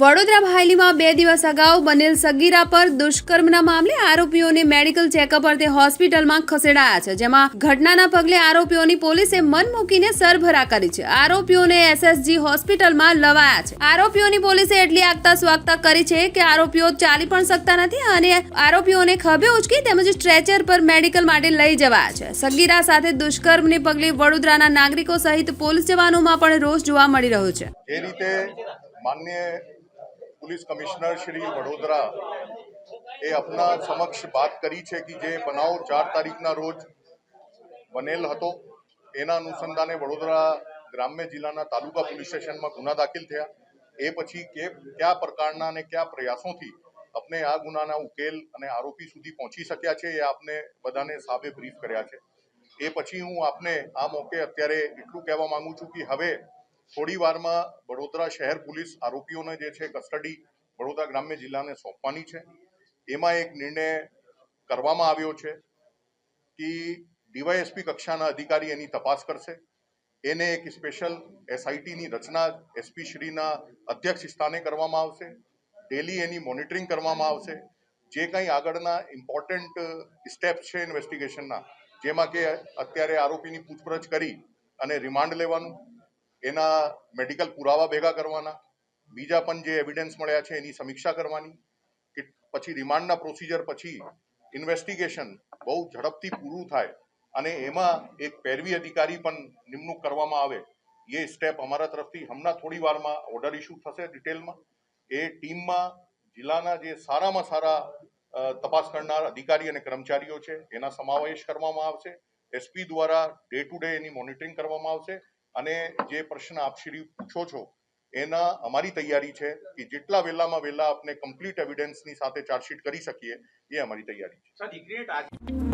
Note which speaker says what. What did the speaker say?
Speaker 1: વડોદરા ભાયલીમાં બે દિવસ અગાઉ બનેલ સગીરા પર દુષ્કર્મના મામલે આરોપીઓને મેડિકલ ચેકઅપ અર્થે હોસ્પિટલમાં ખસેડાયા છે, જેમાં ઘટનાના પગલે આરોપીઓની પોલીસે મન મૂકીને સરભરા કરી છે. આરોપીઓને એસએસજી હોસ્પિટલમાં લવાયા છે. આરોપીઓની પોલીસે એટલી આગતા સ્વાગતા કરી છે કે આરોપીઓ ચાલી પણ શકતા નથી અને આરોપીઓને ખભે ઉચકી તેમજ સ્ટ્રેચર પર મેડિકલ માટે લઈ જવાયા છે. સગીરા સાથે દુષ્કર્મને પગલે વડોદરાના નાગરિકો સહિત પોલીસ જવાનોમાં પણ રોષ જોવા મળી રહ્યો છે.
Speaker 2: માન્ય પોલીસ કમિશનર શ્રી વડોદરા એ આપના સમક્ષ વાત કરી છે કે જે બનાવ ચાર તારીખના રોજ બનેલ હતો. એના અનુસંધાને વડોદરા ગ્રામ્ય જિલ્લાના તાલુકા પોલીસ સ્ટેશનમાં ગુના દાખલ થયા. એ પછી કે કયા પ્રકારના અને કયા પ્રયાસોથી આપણે આ ગુનાના ઉકેલ અને આરોપી સુધી પહોંચી શક્યા છે એ આપને બધાને સાબે બ્રીફ કર્યા છે. એ પછી હું આપને આ મોકે અત્યારે એટલું કહેવા માંગુ છું કે હવે થોડી વારમાં વડોદરા શહેર પોલીસ આરોપીઓને જે છે કસ્ટડી વડોદરા ગ્રામ્ય જિલ્લાને સોંપવાની છે. એમાં એક નિર્ણય કરવામાં આવ્યો છે કે ડીવાયએસપી કક્ષાના અધિકારી એની તપાસ કરશે. એને એક સ્પેશિયલ એસઆઈટીની રચના એસપી શ્રીના અધ્યક્ષ સ્થાને કરવામાં આવશે. ડેલી એની મોનિટરિંગ કરવામાં આવશે. જે કંઈ આગળના ઇમ્પોર્ટન્ટ સ્ટેપ્સ છે ઇન્વેસ્ટિગેશનના, જેમાં કે અત્યારે આરોપીની પૂછપરછ કરી અને રિમાન્ડ લેવાનું એના મેડિકલ પુરાવા ભેગા કરવાના. બીજા પણ જે એવિડન્સ મળ્યા છે એની સમીક્ષા કરવાની કે પછી રિમાન્ડના પ્રોસિજર પછી ઇન્વેસ્ટિગેશન બહુ ઝડપથી પૂરું થાય અને એમાં એક પેરવી અધિકારી પણ નિમણૂક કરવામાં આવે એ સ્ટેપ અમારા તરફથી હમણાં થોડી વારમાં ઓર્ડર ઇસ્યુ થશે ડિટેલમાં એ ટીમમાં જિલ્લાના જે સારામાં સારા તપાસ કરનાર અધિકારી અને કર્મચારીઓ છે, એના સમાવેશ કરવામાં આવશે. એસપી દ્વારા ડે ટુ ડે એની મોનિટરિંગ કરવામાં આવશે. અને જે પ્રશ્ન આપ શ્રી પૂછો છો, એના અમારી તૈયારી છે કે જેટલા વહેલામાં વહેલા આપણે કમ્પ્લીટ એવિડન્સની સાથે ચાર્જશીટ કરી શકીએ, એ અમારી તૈયારી છે.
Speaker 3: સર